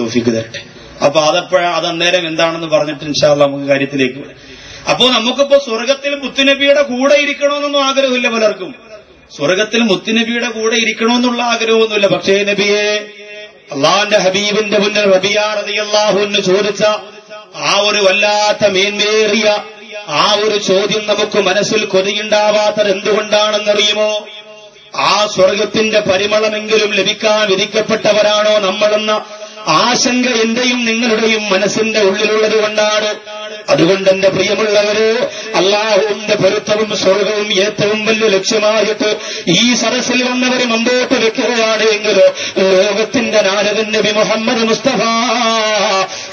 തോഫിക്ക് തരട്ടെ. അപ്പൊ അതെപ്പോഴാ അത് അന്നേരം എന്താണെന്ന് പറഞ്ഞിട്ട് ഇൻഷാല്ല നമുക്ക് കാര്യത്തിലേക്ക് അപ്പോ നമുക്കിപ്പോ സ്വർഗത്തിൽ മുത്തുനബിയുടെ കൂടെ ഇരിക്കണമെന്നൊന്നും ആഗ്രഹമില്ല പലർക്കും. സ്വർഗത്തിൽ മുത്തുനബിയുടെ കൂടെ ഇരിക്കണമെന്നുള്ള ആഗ്രഹമൊന്നുമില്ല. പക്ഷേ നബിയെ അള്ളാന്റെ ഹബീബിന്റെ മുന്നിൽ റബിയാറിയാഹുന്ന് ചോദിച്ച ആ ഒരു വല്ലാത്ത മേന്മേറിയ ആ ഒരു ചോദ്യം നമുക്ക് മനസ്സിൽ കൊതിയുണ്ടാവാത്തത് എന്തുകൊണ്ടാണെന്നറിയുമോ? ആ സ്വർഗത്തിന്റെ പരിമളമെങ്കിലും ലഭിക്കാൻ വിധിക്കപ്പെട്ടവരാണോ നമ്മളെന്ന ആശങ്ക എന്റെയും നിങ്ങളുടെയും മനസ്സിന്റെ ഉള്ളിലുള്ളത് കൊണ്ടാണ് അതുകൊണ്ട് എന്റെ പ്രിയമുള്ളവര് അള്ളാഹുവിന്റെ പൊരുത്തവും സ്വർഗവും ഏറ്റവും വലിയ ലക്ഷ്യമായിട്ട് ഈ സദസ്സിൽ വന്നവരെ മുമ്പോട്ട് വെക്കുകയാണ് എങ്കിൽ ലോകത്തിന്റെ നാരകൻ നബി മുഹമ്മദ് മുസ്തഫ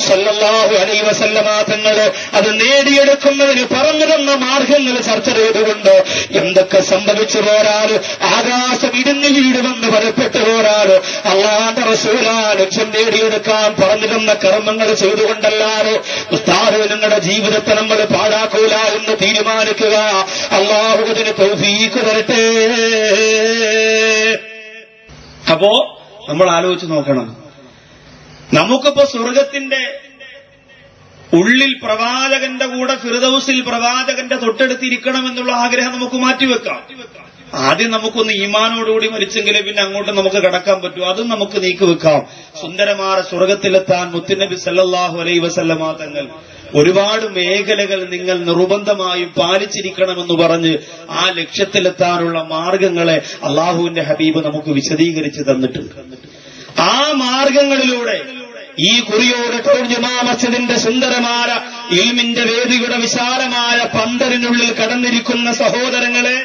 സല്ലല്ലാഹു അലൈ വസല്ലമ തങ്ങൾ അത് നേടിയെടുക്കുന്നതിന് പറഞ്ഞു തന്ന മാർഗങ്ങൾ ചർച്ച ചെയ്തുകൊണ്ട് എന്തൊക്കെ സംഭവിച്ചു പോരാൾ ആകാശം ഇടുങ്ങി വീടുമെന്ന് പറയപ്പെട്ടു പോരാൾ അള്ളാന്റെ റസൂല ലക്ഷ്യം നേടിയെടുക്കാൻ പറഞ്ഞു തന്ന കർമ്മങ്ങൾ ചെയ്തുകൊണ്ടല്ലാതെ ഉസ്താദ് നിങ്ങളുടെ ജീവിതത്തെ നമ്മൾ പാഴാക്കൂല എന്ന് തീരുമാനിക്കുക. അള്ളാഹു അതിന് തൗഫീക്ക് തരട്ടെ. അപ്പോ നമ്മൾ ആലോചിച്ച് നോക്കണം. നമുക്കിപ്പോ സ്വർഗത്തിന്റെ ഉള്ളിൽ പ്രവാചകന്റെ കൂടെ ഫിറുദൌസിൽ പ്രവാചകന്റെ തൊട്ടടുത്തിരിക്കണം എന്നുള്ള ആഗ്രഹം നമുക്ക് മാറ്റിവെക്കാം. ആദ്യം നമുക്കൊന്ന് ഈമാനോടുകൂടി മരിച്ചെങ്കിലേ പിന്നെ അങ്ങോട്ട് നമുക്ക് കടക്കാൻ പറ്റൂ. അതും നമുക്ക് നീക്കിവെക്കാം. സുന്ദരമാര സ്വർഗത്തിലെത്താൻ മുത്തുനബി സല്ലാഹു അലൈ വസല്ലമാ തങ്ങൾ ഒരുപാട് മേഖലകൾ നിങ്ങൾ നിർബന്ധമായും പാലിച്ചിരിക്കണമെന്ന് പറഞ്ഞ് ആ ലക്ഷ്യത്തിലെത്താനുള്ള മാർഗങ്ങളെ അള്ളാഹുവിന്റെ ഹബീബ് നമുക്ക് വിശദീകരിച്ച് തന്നിട്ടുണ്ട്. ആ മാർഗങ്ങളിലൂടെ ഈ കുറിയോടെ ജമാ മസ്ജിദിന്റെ സുന്ദരമായ ഇൽമിന്റെ വേദിയുടെ വിശാലമായ പന്തലിനുള്ളിൽ കടന്നിരിക്കുന്ന സഹോദരങ്ങളെ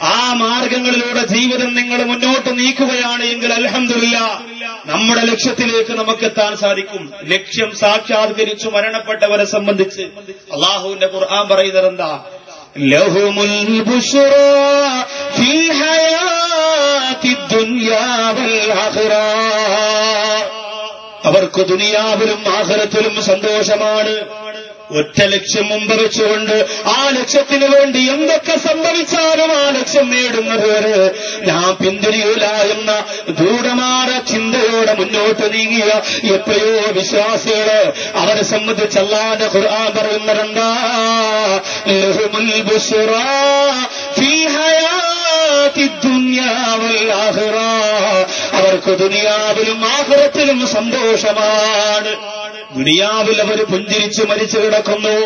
ആ മാർഗങ്ങളിലൂടെ ജീവിതം നിങ്ങൾ മുന്നോട്ട് നീക്കുകയാണ് എങ്കിൽ അലഹമില്ല നമ്മുടെ ലക്ഷ്യത്തിലേക്ക് നമുക്ക് എത്താൻ സാധിക്കും. ലക്ഷ്യം സാക്ഷാത്കരിച്ചു മരണപ്പെട്ടവരെ സംബന്ധിച്ച് അള്ളാഹുവിന്റെ ഖുർആൻ പറയുന്നത് എന്താ ലഹുമുൽ അവർക്ക് ദുനിയാവിലും ആഹരത്തിലും സന്തോഷമാണ്. ഒറ്റ ലക്ഷ്യം മുമ്പ് വെച്ചുകൊണ്ട് ആ ലക്ഷ്യത്തിന് വേണ്ടി എന്തൊക്കെ സംഭവിച്ചാലും ആ ലക്ഷ്യം നേടുന്നത് വരെ ഞാൻ പിന്തിരിയൂല എന്ന ദൂഢമാര ചിന്തയോടെ മുന്നോട്ട് നീങ്ങിയ എത്രയോ വിശ്വാസികൾ അവരെ സംബന്ധിച്ച് അല്ലാതെ ഖുർആൻ ആഖിറ. അവർക്ക് ദുനിയാവിലും ആഹുറത്തിലും സന്തോഷമാണ്. ദുനിയാവിൽ അവർ പുഞ്ചിരിച്ച് മരിച്ചു കിടക്കുന്നു.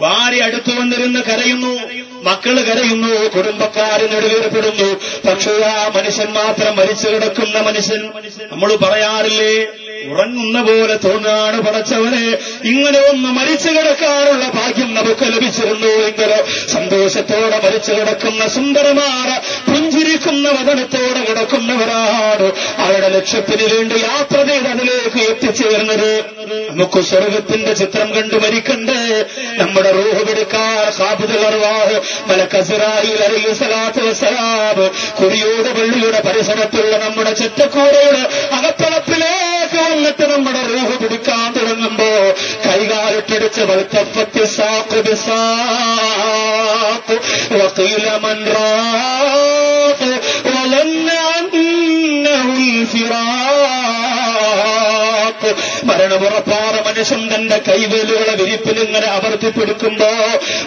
ഭാര്യ അടുത്തു വന്നിരുന്ന് കരയുന്നു. മക്കൾ കരയുന്നു. കുടുംബക്കാര് നെടുവേർപ്പെടുന്നു പക്ഷേ ആ മനുഷ്യൻ മാത്രം മരിച്ചു കിടക്കുന്ന മനുഷ്യൻ. നമ്മൾ പറയാറില്ലേ ഉറങ്ങുന്ന പോലെ തോന്നാണ് പടച്ചവനെ. ഇങ്ങനെ ഒന്ന് മരിച്ചു കിടക്കാനുള്ള ഭാഗ്യം നമുക്ക് ലഭിച്ചിരുന്നു എങ്കിൽ സന്തോഷത്തോടെ മരിച്ചു കിടക്കുന്ന സുന്ദരമാണ് പുഞ്ചിരിക്കുന്ന വതനത്തോടെ കിടക്കുന്നവരാണ്. അവരുടെ ലക്ഷ്യത്തിന് വേണ്ടി യാത്ര ചെയ്ത് അതിലേക്ക് എത്തിച്ചേർന്നത് നമുക്ക് സ്വർഗത്തിന്റെ ചിത്രം കണ്ടു മരിക്കണ്ടേ. നമ്മുടെ റൂഹ് പിടിക്കാൻ ഹാബിദുലർവാഹ് മലക്കസിറായിൽ അറിയ സലാത്തു വസ്സലാം കുറിയോട് പള്ളിയുടെ പരിസരത്തുള്ള നമ്മുടെ ചെറ്റക്കൂരയുടെ അകത്തളപ്പിലേക്ക് വന്നിട്ട് നമ്മുടെ റൂഹ് പിടിക്കാൻ തുടങ്ങുമ്പോ കൈകാലിട്ടടിച്ച് വലുത്തപ്പത്തി സാക്കു ബിസാക്ക് വക്കീല മൻറാഫ് മരണമുറപ്പാറ മനുഷ്യൻ തന്റെ കൈവേലുകളെ വിരിപ്പിൽ ഇങ്ങനെ അമർത്തിപ്പിടിക്കുമ്പോ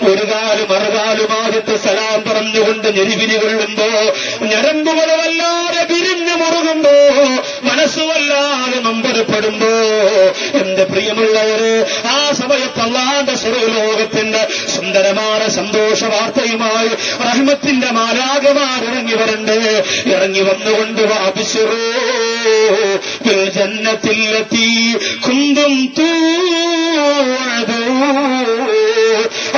ഒരു കാലും മറുകാലും ആദ്യത്തെ സലാം പറഞ്ഞുകൊണ്ട് ഞെരിവിരി കൊള്ളുമ്പോ പിരിഞ്ഞു മുറുകുമ്പോ മനസ്സ് വല്ലാതെ നമ്പരപ്പെടുമ്പോ എന്റെ പ്രിയമുള്ളവര് ആ സമയത്ത് അള്ളാന്റെ സ്വർലോകത്തിന്റെ സുന്ദരമായ സന്തോഷ വാർത്തയുമായി റഹ്മത്തിന്റെ മാലാകമാർ ഇറങ്ങി വരണ്ട്. ഇറങ്ങി വന്നുകൊണ്ട് വാപിച്ചിറോ. ജന്നത്തില്ലെത്തി കുന്തും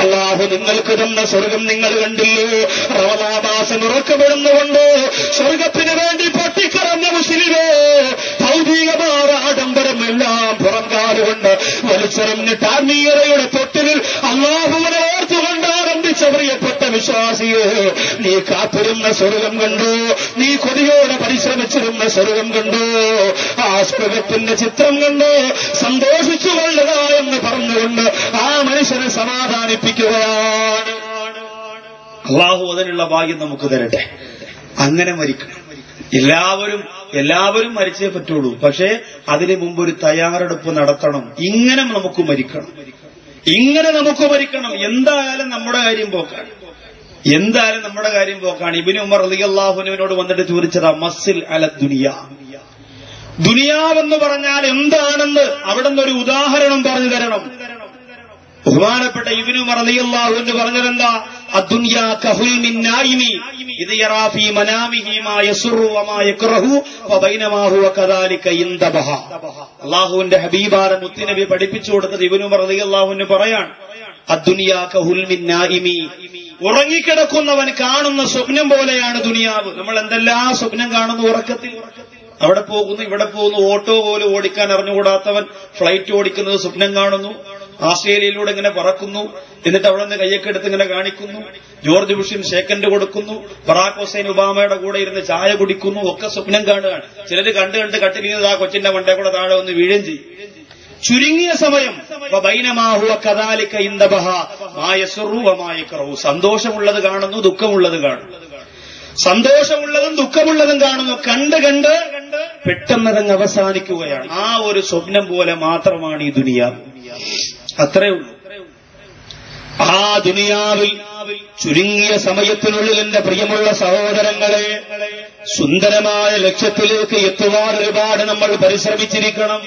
അള്ളാഹു നിങ്ങൾക്ക് തന്ന സ്വർഗം നിങ്ങൾ കണ്ടില്ലേ? റവലാമാസം ഉറക്കപ്പെടുന്നുകൊണ്ട് സ്വർഗത്തിന് വേണ്ടി പൊട്ടിക്കറഞ്ഞ ഭൗതിക ആഡംബരം എല്ലാം പുറംകാലുകൊണ്ട് വലിച്ചെറിഞ്ഞിട്ട് ആത്മീയതയുടെ തൊട്ടിലിൽ അള്ളാഹുവിനെ ഓർത്തുകൊണ്ട് ആരംഭിച്ച പ്രിയപ്പെട്ട വിശ്വാസിയെ നീ കാത്തിരുന്ന സ്വർഗം കണ്ടു നീ കൊതിയോടെ പരിശ്രമിച്ചിരുന്ന സ്വർഗം കണ്ടു ആ സ്വർഗത്തിന്റെ ചിത്രം കണ്ടോ സന്തോഷിച്ചു കൊള്ളുക എന്ന് പറഞ്ഞുകൊണ്ട് ആ മനുഷ്യനെ സമാധാനിപ്പിക്കുകയാണ്. അള്ളാഹു അതിനുള്ള ഭാഗ്യം നമുക്ക് തരട്ടെ. അങ്ങനെ മരിക്കണം. എല്ലാവരും എല്ലാവരും മരിച്ചേ പറ്റുള്ളൂ. പക്ഷേ അതിനു മുമ്പ് ഒരു തയ്യാറെടുപ്പ് നടത്തണം. ഇങ്ങനെ നമുക്ക് മരിക്കണം. ഇങ്ങനെ നമുക്ക് മരിക്കണം. എന്തായാലും നമ്മുടെ കാര്യം പോക്കാണ്. എന്തായാലും നമ്മുടെ കാര്യം പോക്കാണ്. ഇബിന് ഉമർ അലിയല്ലാഹുനുവിനോട് വന്നിട്ട് ചോദിച്ചതാ മസ്സിൽ അല ദുനിയ. ദുനിയാവെന്ന് പറഞ്ഞാൽ എന്താണെന്ന് അവിടെ ഒരു ഉദാഹരണം പറഞ്ഞു തരണം. ബഹുമാനപ്പെട്ട ഇവനു മറലിയല്ലാഹു എന്ന് പറഞ്ഞതെന്താ? അദ്ദുനിയാ കഹുൽ മിന്നായിമി നായിമി ഇത് യറാ ഫീ മനാമിഹി മാ യസുറു വമാ യക്റഹു വബൈനമാ ഹുവ കദാലിക ഇന്ദബഹ അല്ലാഹുവിന്റെ ഹബീബാര മുത്തുനബി പഠിപ്പിച്ചു കൊടുത്തത് ഇബ്നു റളിയല്ലാഹുവിന് പറയാണ്. അദ്ദുനിയാ കഹുൽ മിന്നായിമി നായിമി ഉറങ്ങിക്കിടക്കുന്നവൻ കാണുന്ന സ്വപ്നം പോലെയാണ് ദുനിയാവ്. നമ്മൾ എന്തെല്ലാം സ്വപ്നം കാണുന്നു ഉറക്കത്തിൽ? അവിടെ പോകുന്നു ഇവിടെ പോകുന്നു ഓട്ടോ പോലും ഓടിക്കാൻ അറിഞ്ഞുകൂടാത്തവൻ ഫ്ലൈറ്റ് ഓടിക്കുന്നത് സ്വപ്നം കാണുന്നു. ആസ്ട്രേലിയയിലൂടെ ഇങ്ങനെ പറക്കുന്നു എന്നിട്ട് അവിടെ നിന്ന് കയ്യൊക്കെ എടുത്ത് ഇങ്ങനെ കാണിക്കുന്നു ജോർജ് ബുഷിൻ ഷേക്കൻഡ് കൊടുക്കുന്നു ബറാക് ഹുസൈൻ ഒബാമയുടെ കൂടെ ഇരുന്ന് ചായ കുടിക്കുന്നു ഒക്കെ സ്വപ്നം കാണുകയാണ്. ചിലര് കണ്ട് കണ്ട് കട്ടിരിക്കുന്നത് ആ കൊച്ചിന്റെ മണ്ടേ കൂടെ താഴെ ഒന്ന് വീഴുകയും ചെയ്യും. ചുരുങ്ങിയ സമയം സന്തോഷമുള്ളത് കാണുന്നു ദുഃഖമുള്ളത് കാണുന്നു. സന്തോഷമുള്ളതും ദുഃഖമുള്ളതും കാണുന്നു. കണ്ട് കണ്ട് പെട്ടെന്നതങ്ങ് അവസാനിക്കുകയാണ്. ആ ഒരു സ്വപ്നം പോലെ മാത്രമാണ് ഈ ദുനിയാവ് അത്രേ ഉള്ളൂ. ആ ദുനിയാവിൽ ചുരുങ്ങിയ സമയത്തിനുള്ളിൽ എന്റെ പ്രിയമുള്ള സഹോദരങ്ങളെ സുന്ദരമായ ലക്ഷ്യത്തിലേക്ക് എത്തുവാൻ ഒരുപാട് നമ്മൾ പരിശ്രമിച്ചിരിക്കണം.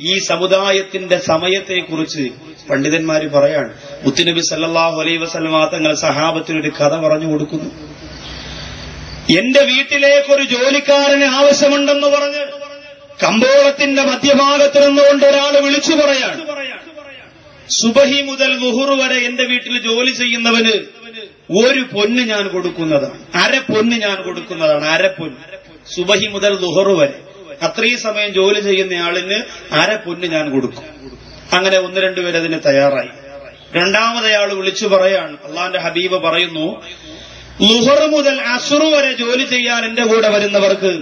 ഈ സമുദായത്തിന്റെ സമയത്തെക്കുറിച്ച് പണ്ഡിതന്മാര് പറയാണ്. മുത്തുനബി സല്ലല്ലാഹു അലൈഹി വസല്ലമ തങ്ങൾ സഹാബത്തിനൊരു കഥ പറഞ്ഞു കൊടുക്കുന്നു. എന്റെ വീട്ടിലേക്ക് ഒരു ജോലിക്കാരന് ആവശ്യമുണ്ടെന്ന് പറഞ്ഞ് കമ്പോളത്തിന്റെ മധ്യഭാഗത്ത് നിന്നുകൊണ്ട് ഒരാൾ വിളിച്ചു പറയാണ്. സുബഹി മുതൽ വുഹുറു വരെ എന്റെ വീട്ടിൽ ജോലി ചെയ്യുന്നവന് ഒരു പൊന്ന് ഞാൻ കൊടുക്കുന്നതാണ്. അര പൊന്ന് ഞാൻ കൊടുക്കുന്നതാണ്. അര പൊന്ന് സുബഹി മുതൽ ദുഹറു വരെ. അത്രയും സമയം ജോലി ചെയ്യുന്ന ആളിന് അര പൊന്ന് ഞാൻ കൊടുക്കും. അങ്ങനെ ഒന്ന് രണ്ടുപേരെ അതിന് തയ്യാറായി. രണ്ടാമതയാൾ വിളിച്ചു പറയാണ്. അള്ളാന്റെ ഹബീബ് പറയുന്നു ലുഹർ മുതൽ അസുറു വരെ ജോലി ചെയ്യാൻ എന്റെ കൂടെ വരുന്നവർക്ക്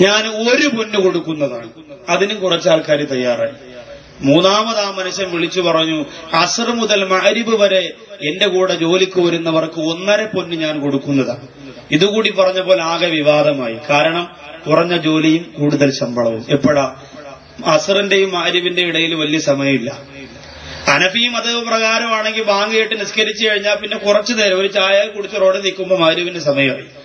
ഞാൻ ഒരു പൊന്ന് കൊടുക്കുന്നതാണ്. അതിനും കുറച്ച് ആൾക്കാർ തയ്യാറായി. മൂന്നാമത് ആ മനുഷ്യൻ വിളിച്ചു പറഞ്ഞു അസർ മുതൽ മഹരിബ് വരെ എന്റെ കൂടെ ജോലിക്ക് വരുന്നവർക്ക് ഒന്നര പൊന്ന് ഞാൻ കൊടുക്കുന്നതാണ് ഇതുകൂടി പറഞ്ഞപ്പോൾ ആകെ വിവാദമായി. കാരണം കുറഞ്ഞ ജോലിയും കൂടുതൽ ശമ്പളവും. എപ്പോഴാ? അസറിന്റെയും മഹരിബിന്റെയും ഇടയിൽ വലിയ സമയമില്ല. അനഫി മതവ് പ്രകാരമാണെങ്കിൽ ബാങ്ക് കേട്ട് നിസ്കരിച്ചു കഴിഞ്ഞാൽ പിന്നെ കുറച്ചു നേരം ഒരു ചായ കുടിച്ച് റോഡിൽ നിൽക്കുമ്പോൾ മഹരിവിന്റെ സമയമായി.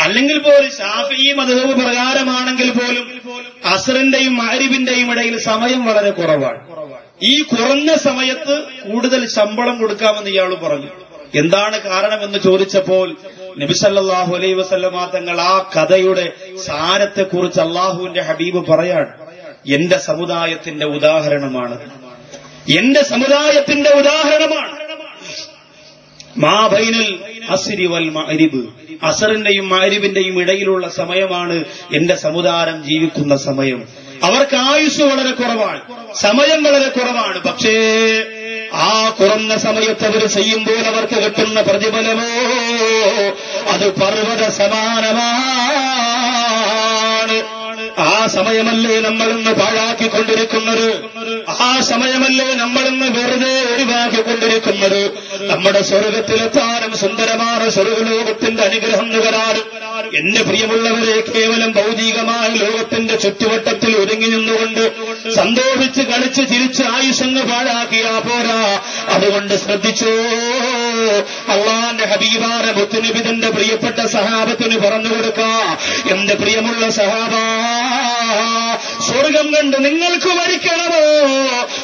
അല്ലെങ്കിൽ പോലും ഷാഫി മധുഹബ് പ്രകാരമാണെങ്കിൽ പോലും അസറിന്റെയും മാരിബിന്റെയും ഇടയിൽ സമയം വളരെ കുറവാണ്. ഈ കുറഞ്ഞ സമയത്ത് കൂടുതൽ ശമ്പളം കൊടുക്കാമെന്ന് ഇയാൾ പറഞ്ഞു. എന്താണ് കാരണമെന്ന് ചോദിച്ചപ്പോൾ നബിസല്ലാഹു അലൈ വസല്ലമ തങ്ങൾ ആ കഥയുടെ സാരത്തെക്കുറിച്ച് അള്ളാഹുവിന്റെ ഹബീബ് പറയാണ്. എന്റെ സമുദായത്തിന്റെ ഉദാഹരണമാണ്. എന്റെ സമുദായത്തിന്റെ ഉദാഹരണമാണ്. മാബൈനൽ അസിരി വൽ മഅരിബ് അസറിന്റെയും മഅരിബിന്റെയും ഇടയിലുള്ള സമയമാണ് എന്റെ സമുദായം ജീവിക്കുന്ന സമയം. അവർക്ക് ആയുസ് വളരെ കുറവാണ്. സമയം വളരെ കുറവാണ്. പക്ഷേ ആ കുറഞ്ഞ സമയത്ത് അവർ ചെയ്യുമ്പോൾ അവർക്ക് കിട്ടുന്ന പ്രതിഫലമോ അത് പർവത സമാനമാണ് സമയമല്ലേ നമ്മളിന്ന് പാഴാക്കിക്കൊണ്ടിരിക്കുന്നത്? ആ സമയമല്ലേ നമ്മളിന്ന് വെറുതെ ഒഴിവാക്കിക്കൊണ്ടിരിക്കുന്നത്? നമ്മുടെ സ്വർഗത്തിലെത്താനും സുന്ദരമായ സ്വർഗലോകത്തിന്റെ അനുഗ്രഹം നുകരാനും എന്റെ പ്രിയമുള്ളവരെ കേവലം ഭൗതികമായ ലോകത്തിന്റെ ചുറ്റുവട്ടത്തിൽ ഒരുങ്ങി നിന്നുകൊണ്ട് സന്തോഷിച്ച് കളിച്ച് ചിരിച്ച് ആയുഷങ്ങ് പാഴാക്കിയാ പോരാ. അതുകൊണ്ട് ശ്രദ്ധിച്ചോ അള്ളാന്റെ ഹബീബാന മുത്തുനിബിതന്റെ പ്രിയപ്പെട്ട സഹാബത്തിന് പറഞ്ഞു കൊടുക്ക. എന്റെ പ്രിയമുള്ള സഹാബ സ്വർഗം കണ്ട് നിങ്ങൾക്ക് മരിക്കണമോ?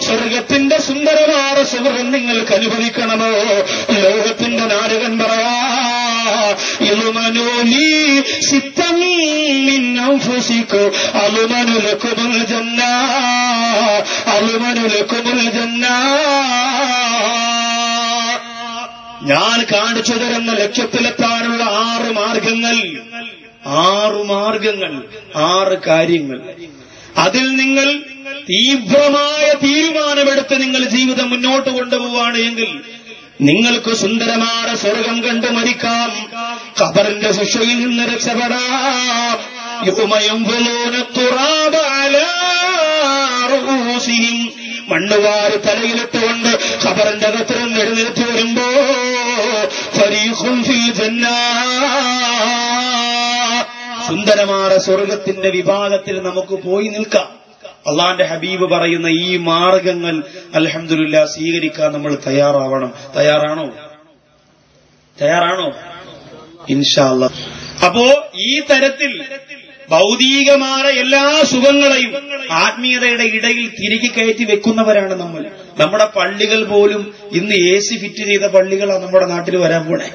സ്വർഗത്തിന്റെ സുന്ദരമായ സുഹൃം നിങ്ങൾക്ക് അനുഭവിക്കണമോ? ലോകത്തിന്റെ നാടകൻ പറയാ ഇളുമനൂലി സിത്തം മിന്നംഫുസിക്കു അലുമനുലക്കുമുൽ ജന്ന അലുമനുലക്കുമുൽ ജന്ന. ഞാൻ കാണിച്ചു തരുന്ന ലക്ഷ്യത്തിലെത്താനുള്ള ആറ് മാർഗങ്ങൾ. ആറ് മാർഗങ്ങൾ ആറ് കാര്യങ്ങൾ. അതിൽ നിങ്ങൾ തീവ്രമായ തീരുമാനമെടുത്ത് നിങ്ങൾ ജീവിതം മുന്നോട്ട് കൊണ്ടുപോവാണ് എങ്കിൽ നിങ്ങൾക്ക് സുന്ദരമായ സ്വർഗം കണ്ട് മരിക്കാം. കബറിന്റെ ശിക്ഷയിൽ നിന്ന് രക്ഷപ്പെടാം. യുമയം തുറാബ മണ്ണുവാര് തലയിലിട്ടുകൊണ്ട് ഖബറിന്റെ അകത്ത് നിന്ന് എഴുന്നേറ്റ് വരുമ്പോ സുന്ദരമായ സ്വർഗത്തിന്റെ വിഭാഗത്തിൽ നമുക്ക് പോയി നിൽക്കാം. അള്ളാന്റെ ഹബീബ് പറയുന്ന ഈ മാർഗങ്ങൾ അലഹമില്ല സ്വീകരിക്കാൻ നമ്മൾ തയ്യാറാവണം. തയ്യാറാണോ? തയ്യാറാണോ? ഇൻഷാല്ല അപ്പോ ഈ തരത്തിൽ ഭൗതികമായ എല്ലാ സുഖങ്ങളെയും ആത്മീയതയുടെ ഇടയിൽ തിരികെ കയറ്റി വെക്കുന്നവരാണ് നമ്മൾ. നമ്മുടെ പള്ളികൾ പോലും ഇന്ന് എ സി ഫിറ്റ് ചെയ്ത പള്ളികളാണ് നമ്മുടെ നാട്ടിൽ വരാൻ പോണേ.